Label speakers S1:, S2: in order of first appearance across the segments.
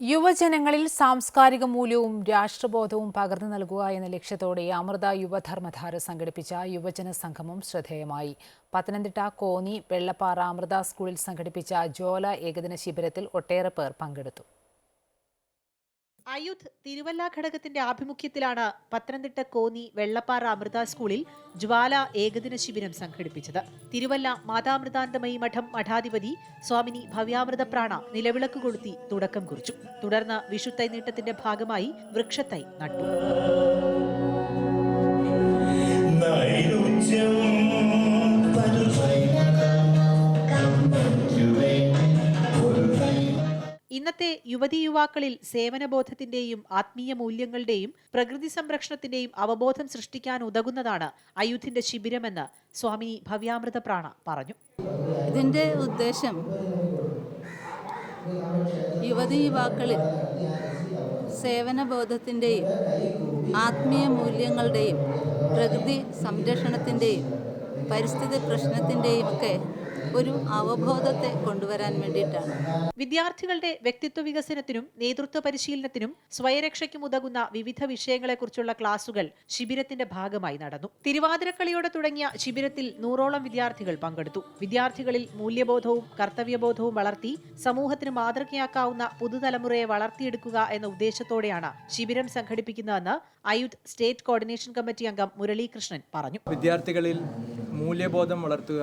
S1: യുവജനങ്ങളിൽ സാംസ്കാരിക മൂല്യവും രാഷ്ട്രബോധവും പകർന്നു നൽകുക എന്ന ലക്ഷ്യത്തോടെ അമൃത യുവധർമ്മധാര സംഘടിപ്പിച്ച യുവജന സംഗമം ശ്രദ്ധേയമായി. പത്തനംതിട്ട കോന്നി വെള്ളപ്പാറ അമൃത സ്കൂളിൽ സംഘടിപ്പിച്ച ജോല ഏകദിന ശിബിരത്തിൽ ഒട്ടേറെ പേർ പങ്കെടുത്തു.
S2: അയുധ് തിരുവല്ല ഘടകത്തിന്റെ ആഭിമുഖ്യത്തിലാണ് പത്തനംതിട്ട കോന്നി വെള്ളപ്പാറ അമൃത സ്കൂളിൽ ജ്വാല ഏകദിന ശിബിരം സംഘടിപ്പിച്ചത്. തിരുവല്ല മാതാമൃതാന്തമയി മഠം മഠാധിപതി സ്വാമിനി ഭവ്യാമൃത പ്രാണ നിലവിളക്ക് കൊളുത്തി തുടക്കം കുറിച്ചു. തുടർന്ന് വിഷുത്തൈ നീട്ടത്തിന്റെ ഭാഗമായി വൃക്ഷത്തൈ നട്ടു. ഇന്നത്തെ യുവതി യുവാക്കളിൽ സേവനബോധത്തിന്റെയും ആത്മീയ മൂല്യങ്ങളുടെയും പ്രകൃതി സംരക്ഷണത്തിന്റെയും അവബോധം സൃഷ്ടിക്കാൻ ഉതകുന്നതാണ് അയുധിന്റെ ശിബിരമെന്ന് സ്വാമി ഭവ്യാമൃത പ്രാണ പറഞ്ഞു.
S3: ഇതിന്റെ ഉദ്ദേശം യുവതി യുവാക്കളിൽ സേവനബോധത്തിന്റെയും ആത്മീയ മൂല്യങ്ങളുടെയും പ്രകൃതി സംരക്ഷണത്തിന്റെയും പരിസ്ഥിതി പ്രശ്നത്തിന്റെയും ഒക്കെ ഒരു അവബോധത്തെ കൊണ്ടുവരാൻ വേണ്ടിയിട്ടാണ്.
S2: വിദ്യാർത്ഥികളുടെ വ്യക്തിത്വ വികസനത്തിനും നേതൃത്വ പരിശീലനത്തിനും സ്വയരക്ഷയ്ക്കും ഉതകുന്ന വിവിധ വിഷയങ്ങളെക്കുറിച്ചുള്ള ക്ലാസുകൾ ശിബിരത്തിന്റെ ഭാഗമായി നടന്നു. തിരുവാതിരക്കളിയോടെ തുടങ്ങിയ ശിബിരത്തിൽ നൂറോളം വിദ്യാർത്ഥികൾ പങ്കെടുത്തു. വിദ്യാർത്ഥികളിൽ മൂല്യബോധവും കർത്തവ്യബോധവും വളർത്തി സമൂഹത്തിന് മാതൃകയാക്കാവുന്ന പുതുതലമുറയെ വളർത്തിയെടുക്കുക എന്ന ഉദ്ദേശത്തോടെയാണ് ശിബിരം സംഘടിപ്പിക്കുന്നതെന്ന് അയുത് സ്റ്റേറ്റ് കോർഡിനേഷൻ കമ്മിറ്റി അംഗം മുരളീകൃഷ്ണൻ പറഞ്ഞു.
S4: വിദ്യാർത്ഥികളിൽ മൂല്യബോധം വളർത്തുക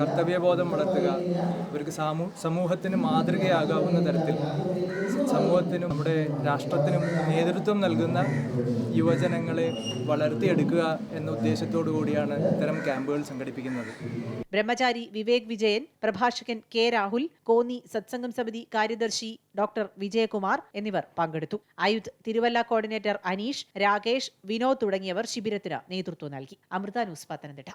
S4: കർത്തവ്യബോധം വളർത്തുക അവർക്ക് സാമൂ സമൂഹത്തിന് മാതൃകയാകാവുന്ന തരത്തിൽ സമൂഹത്തിനും നമ്മുടെ രാഷ്ട്രത്തിനും നേതൃത്വം നൽകുന്ന യുവജനങ്ങളെ വളർത്തിയെടുക്കുക എന്ന ഉദ്ദേശത്തോടു കൂടിയാണ് ഇത്തരം ക്യാമ്പുകൾ സംഘടിപ്പിക്കുന്നത്.
S2: ബ്രഹ്മചാരി വിവേക് വിജയൻ പ്രഭാഷകൻ കെ രാഹുൽ കോന്നി സത്സംഗം സമിതി കാര്യദർശി ഡോക്ടർ വിജയകുമാർ എന്നിവർ പങ്കെടുത്തു. ആയുധ് തിരുവല്ല കോർഡിനേറ്റർ അനീഷ് രാകേഷ് വിനോദ് തുടങ്ങിയവർ ശിബിരത്തിന് നേതൃത്വം നൽകി. അമൃത ന്യൂസ് പത്തനംതിട്ട.